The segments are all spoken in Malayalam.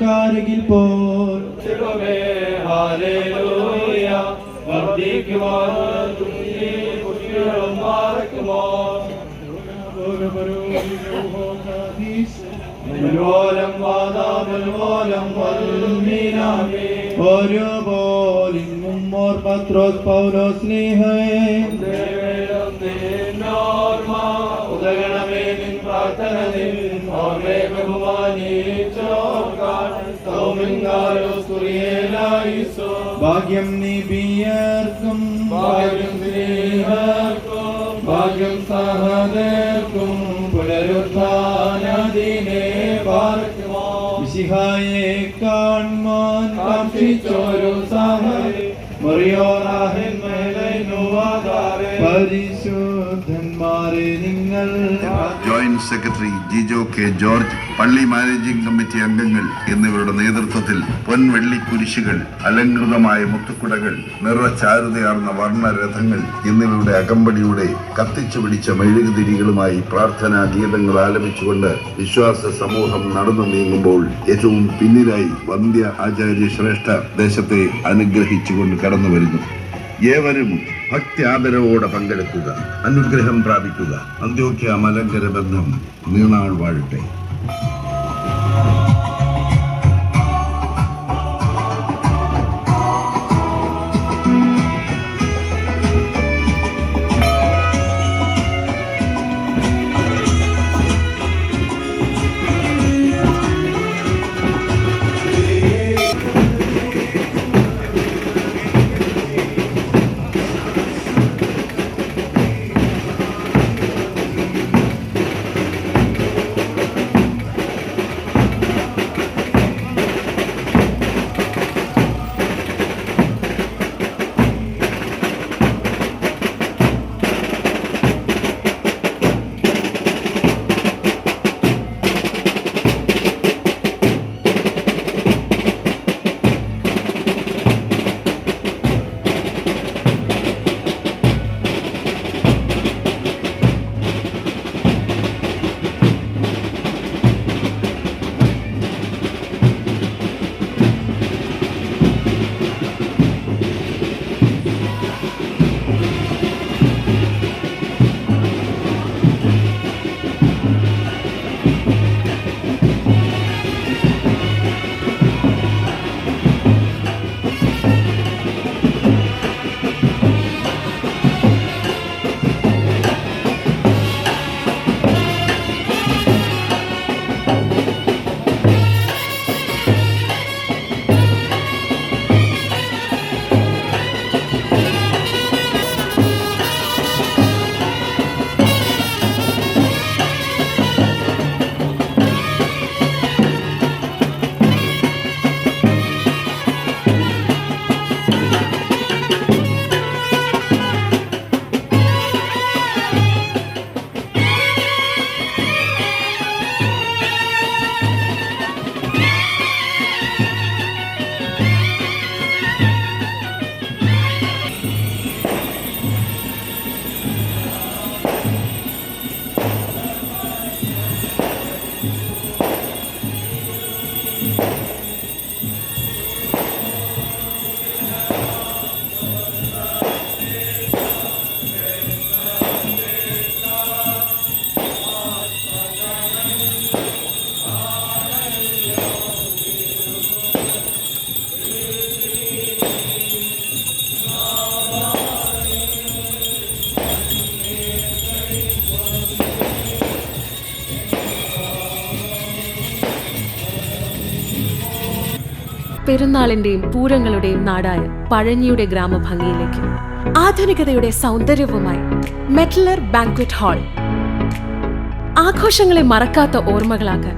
കാരകിൽ പോൽ. ഒരു പോലിങ്ങും മോർ പത്രോസ് പൗലോസ് സ്നേഹേ ദൈവമേലും നിന്നോർമ്മ ഉദകണമേ നിൻ പ്രാർത്ഥന നിൻ ഓർമ്മയെ ബഹുമാനിച്ചോർക്കാൻ സൗമിങ്കാലോസ് കുറിയേലായിസോ. ഭാഗ്യം നിബിയർക്കും ഭാഗ്യം സ്നേഹർക്കും. ഭാഗ്യം സഹദേർക്കും പുനരുത്ഥാനദിനെ പാർക്കുമോ. മിശിഹായെ കാൺമാൻ കാക്ഷിച്ചോരു സഹരി പരിശുദ്ധന്മാരെ നിങ്ങൾ joint secretary Jijo K George പള്ളി മാനേജിംഗ് കമ്മിറ്റി അംഗങ്ങൾ എന്നിവരുടെ നേതൃത്വത്തിൽ പൊൻവെള്ളി കുരിശുകൾ അലങ്കൃതമായ മുത്തുക്കുടകൾ നിറചാരുതയാർന്ന വർണരഥങ്ങൾ എന്നിവയുടെ അകമ്പടിയുടെ കത്തിച്ചു പിടിച്ച മെഴുകുതിരികളുമായി പ്രാർത്ഥനാ ഗീതങ്ങൾ ആലപിച്ചുകൊണ്ട് വിശ്വാസ സമൂഹം നടന്നു നീങ്ങുമ്പോൾ ഏറ്റവും പിന്നിലായി വന്ധ്യ ആചാര്യ ശ്രേഷ്ഠ ദേശത്തെ അനുഗ്രഹിച്ചുകൊണ്ട് കടന്നു വരുന്നു ഏവരും ഭക്തി ആദരവോടെ പങ്കെടുക്കുക അനുഗ്രഹം പ്രാപിക്കുക. അന്ത്യോക്യ മലങ്കര ബന്ധം നീണാൾ വാഴട്ടെ. പെരുന്നാളിന്റെയും പൂരങ്ങളുടെയും നാടായ പഴഞ്ഞിയുടെ ഗ്രാമഭംഗിയിലേക്ക്. ആധുനികതയുടെ സൗന്ദര്യവുമായി മെറ്റലർ ബാങ്ക്വറ്റ് ഹാൾ. ആഘോഷങ്ങളെ മറക്കാത്ത ഓർമ്മകളാക്കാൻ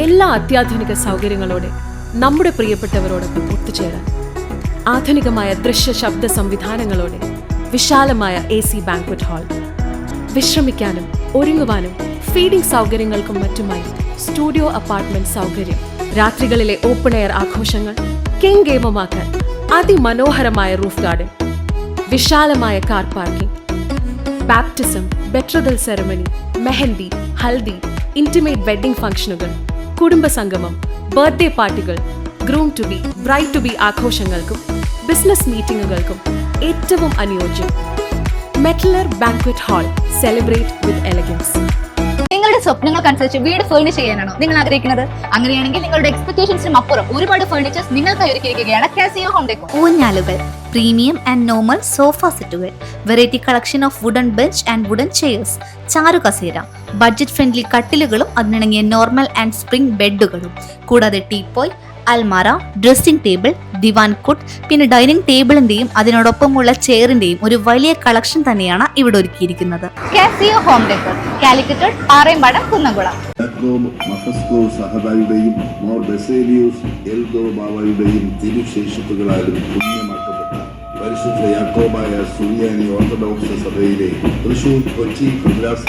എല്ലാ അത്യാധുനിക സൗകര്യങ്ങളോടെ നമ്മുടെ പ്രിയപ്പെട്ടവരോടൊപ്പം ഒത്തുചേരാൻ ആധുനികമായ ദൃശ്യ ശബ്ദ സംവിധാനങ്ങളോടെ വിശാലമായ എ സി ബാങ്ക്വറ്റ് ഹാൾ. വിശ്രമിക്കാനും ഒരുങ്ങുവാനും ഫീഡിംഗ് സൗകര്യങ്ങൾക്കും മറ്റുമായി സ്റ്റുഡിയോ അപ്പാർട്ട്മെന്റ് സൗകര്യം. രാത്രികളിലെ ഓപ്പൺ എയർ ആഘോഷങ്ങൾ കിങ് ഗെയിമുമാക്കാൻ അതിമനോഹരമായ റൂഫ് ഗാർഡൻ വിശാലമായ car parking baptism betrothal ceremony mehndi haldi intimate wedding ഫംഗ്ഷനുകൾ കുടുംബ സംഗമം ബർത്ത്ഡേ പാർട്ടികൾ groom to be bride to be ആഘോഷങ്ങൾക്കും business മീറ്റിംഗുകൾക്കും ഏറ്റവും അനുയോജ്യം. മെറ്റലർ banquet hall celebrate with elegance നിങ്ങളുടെ സ്വപ്നങ്ങൾക്കനുസരിച്ച് വീട് ഫേർണിഷ് ചെയ്യാനാണോ നിങ്ങൾ ആഗ്രഹിക്കുന്നത്? അങ്ങനെയാണെങ്കിൽ നിങ്ങളുടെ എക്സ്പെക്ടേഷൻസിനും അപ്പുറം ഒരുപാട് ഫേർണിച്ചേഴ്സ് നിങ്ങൾക്കായി ഒരുക്കിയിരിക്കുകയാണ് Casio home deco ഊഞ്ഞാലുകൾ premium and normal sofa sets variety collection of wooden bench and wooden chairs ചാരു കസേര ബഡ്ജറ്റ് ഫ്രണ്ട്ലി കട്ടിലുകളും അതിനിണങ്ങിയ നോർമൽ ആൻഡ് സ്പ്രിംഗ് ബെഡുകളും കൂടാതെ ടീപ്പോയ് അൽമാര ഡ്രസ്സിംഗ് ടേബിൾ ദിവാൻ കുട്ട് പിന്നെ ഡൈനിങ് ടേബിളിന്റെയും അതിനോടൊപ്പമുള്ള ചെയറിന്റെയും ഒരു വലിയ കളക്ഷൻ തന്നെയാണ് ഇവിടെ ഒരുക്കിയിരിക്കുന്നത്. Home decor more Yakobaya Orthodox സഭയിലെ തൃശൂർ കൊച്ചി മോർ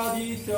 радість.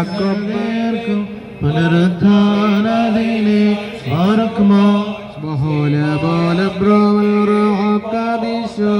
മറിയാക്കും പേർക്കും പുനരുദ്ധാനദിനെ ഓർക്കുമോ ബഹോല ബോല ബ്രോവൽ റോഹാക്കാദീശോ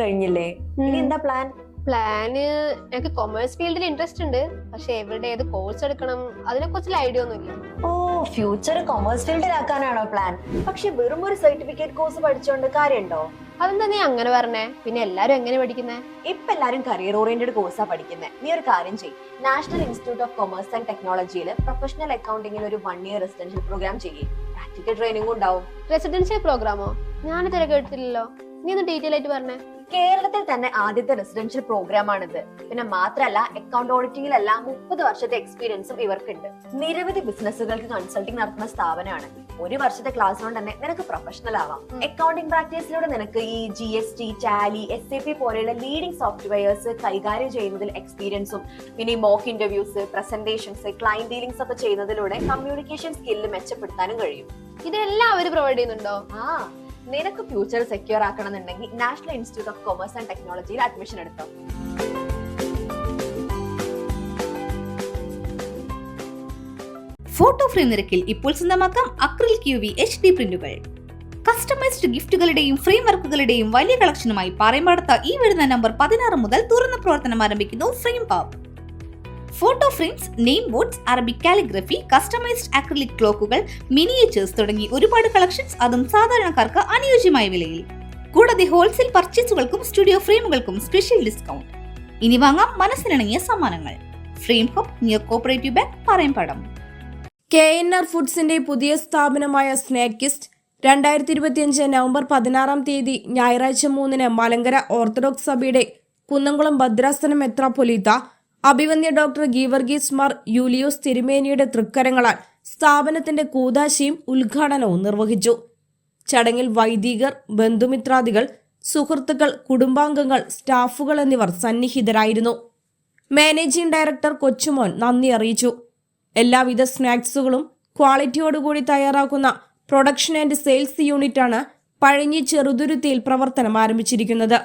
കഴിഞ്ഞില്ലേ? ഇനി എന്താ പ്ലാൻ പ്ലാന് എനിക്ക് കൊമേഴ്സ് ഫീൽഡിൽ ഇൻട്രസ്റ്റ് ഉണ്ട്. പക്ഷെ എവിടെ ഏത് കോഴ്സ് എടുക്കണം അതിനെ കുറിച്ചുള്ള ഐഡിയ ഒന്നുമില്ല ഓ ഫ്യൂച്ചർ കൊമേഴ്സ് ഫീൽഡിലാക്കാനാണോ പ്ലാൻ പക്ഷെ വെറും ഒരു സർട്ടിഫിക്കറ്റ് കോഴ്സ് പഠിച്ചോണ്ട് കാര്യമുണ്ടോ അതെന്താ നീ അങ്ങനെ പറഞ്ഞേ? പിന്നെ എല്ലാരും എങ്ങനെ പഠിക്കുന്നേ? ഇപ്പൊ എല്ലാരും കരിയർ ഓറിയന്റഡ് കോഴ്സാ പഠിക്കുന്നത് നീ ഒരു കാര്യം ചെയ്യും. National institute of commerce and ടെക്നോളജിയിൽ പ്രൊഫഷണൽ അക്കൗണ്ടിങ്ങിൽ ഒരു വൺ ഇയർ റെസിഡൻഷ്യൽ പ്രോഗ്രാം ചെയ്യും. പ്രാക്ടിക്കൽ ട്രെയിനിങ്ങും ഉണ്ടാവും. റെസിഡൻഷ്യൽ പ്രോഗ്രാമോ ഞാനിതുവരെ കേട്ടിട്ടില്ലല്ലോ. നീ ഒന്ന് ഡീറ്റെയിൽ ആയിട്ട് പറഞ്ഞേ. കേരളത്തിൽ തന്നെ ആദ്യത്തെ റെസിഡൻഷ്യൽ പ്രോഗ്രാം ആണിത്. പിന്നെ മാത്രല്ല അക്കൗണ്ട് ഓഡിറ്റിംഗിലെല്ലാം മുപ്പത് വർഷത്തെ എക്സ്പീരിയൻസും ഇവർക്കുണ്ട്. നിരവധി ബിസിനസ്സുകൾക്ക് കൺസൾട്ടിംഗ് നടത്തുന്ന സ്ഥാപനമാണ്. ഒരു വർഷത്തെ ക്ലാസ് കൊണ്ട് തന്നെ നിനക്ക് പ്രൊഫഷണൽ ആവാം. അക്കൗണ്ടിംഗ് പ്രാക്ടീസിലൂടെ നിനക്ക് ഈ G S T tally S A P പോലെയുള്ള ലീഡിംഗ് സോഫ്റ്റ്വെയർസ് കൈകാര്യം ചെയ്യുന്നതിൽ എക്സ്പീരിയൻസും പിന്നെ ഈ mock interviews presentations client dealings ഒക്കെ ചെയ്യുന്നതിലൂടെ കമ്മ്യൂണിക്കേഷൻ സ്കില്ല് മെച്ചപ്പെടുത്താനും കഴിയും. ഇതെല്ലാം അവർ പ്രൊവൈഡ് ചെയ്യുന്നുണ്ടോ? ആ. നിനക്ക് future secure ആക്കണമെന്നുണ്ടെങ്കിൽ national institute of commerce and ടെക്നോളജിയിൽ അഡ്മിഷൻ എടുത്തോ. ഫോട്ടോ ഫ്രെയിം നിരക്കിൽ ഇപ്പോൾ സ്വന്തമാക്കാം acrylic Q V H D പ്രിന്റുകൾ customized ഗിഫ്റ്റുകളുടെയും ഫ്രെയിം വർക്കുകളുടെയും വലിയ കളക്ഷനുമായി പാറയമ്പാടത്ത ഈ വരുന്ന നമ്പർ പതിനാറ് മുതൽ തുറന്ന പ്രവർത്തനം ആരംഭിക്കുന്നു frame hub photo frames name boards Arabic calligraphy customized acrylic ക്ലോക്കുകൾ മിനിയേച്ചേഴ്സ് തുടങ്ങി ഒരുപാട് കളക്ഷൻസ് അതും സാധാരണക്കാർക്ക് അനുയോജ്യമായ വിലയിൽ. കൂടാതെ ഹോൾസെയിൽ പർച്ചേസുകൾക്കും സ്റ്റുഡിയോ ഫ്രെയിമുകൾക്കും സ്പെഷ്യൽ ഡിസ്കൗണ്ട്. ഇനി വാങ്ങാം മനസ്സിനിണങ്ങിയ സമ്മാനങ്ങൾ. Frame hub near cooperative bank Parayampadam. K N R ഫുഡ്സിന്റെ പുതിയ സ്ഥാപനമായ സ്നേക്കിസ്റ്റ് രണ്ടായിരത്തി ഇരുപത്തിയഞ്ച് നവംബർ പതിനാറാം തീയതി ഞായറാഴ്ച മൂന്നിന് മലങ്കര ഓർത്തഡോക്സ് സഭയുടെ കുന്നംകുളം ഭദ്രാസനം മെത്രാപ്പൊലീത്ത അഭിവന്യ ഡോക്ടർ ഗീവർഗീസ് മാർ യൂലിയോസ് തിരുമേനിയുടെ തൃക്കരങ്ങളാൽ സ്ഥാപനത്തിന്റെ കൂതാശയും ഉദ്ഘാടനവും നിർവഹിച്ചു. ചടങ്ങിൽ വൈദികർ ബന്ധുമിത്രാദികൾ സുഹൃത്തുക്കൾ കുടുംബാംഗങ്ങൾ സ്റ്റാഫുകൾ എന്നിവർ സന്നിഹിതരായിരുന്നു. മാനേജിംഗ് ഡയറക്ടർ കൊച്ചുമോൻ നന്ദി അറിയിച്ചു. എല്ലാവിധ സ്നാക്സുകളും ക്വാളിറ്റിയോടുകൂടി തയ്യാറാക്കുന്ന പ്രൊഡക്ഷൻ ആൻഡ് സെയിൽസ് യൂണിറ്റാണ് പഴഞ്ഞി ചെറുതുരുത്തിയിൽ പ്രവർത്തനം ആരംഭിച്ചിരിക്കുന്നത്.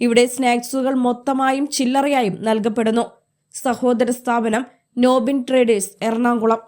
ഇവിടെ സ്നാക്സുകൾ മൊത്തമായും ചില്ലറയായും നൽകപ്പെടുന്നു. സഹോദര സ്ഥാപനം നോബിൻ ട്രേഡേഴ്സ് എറണാകുളം.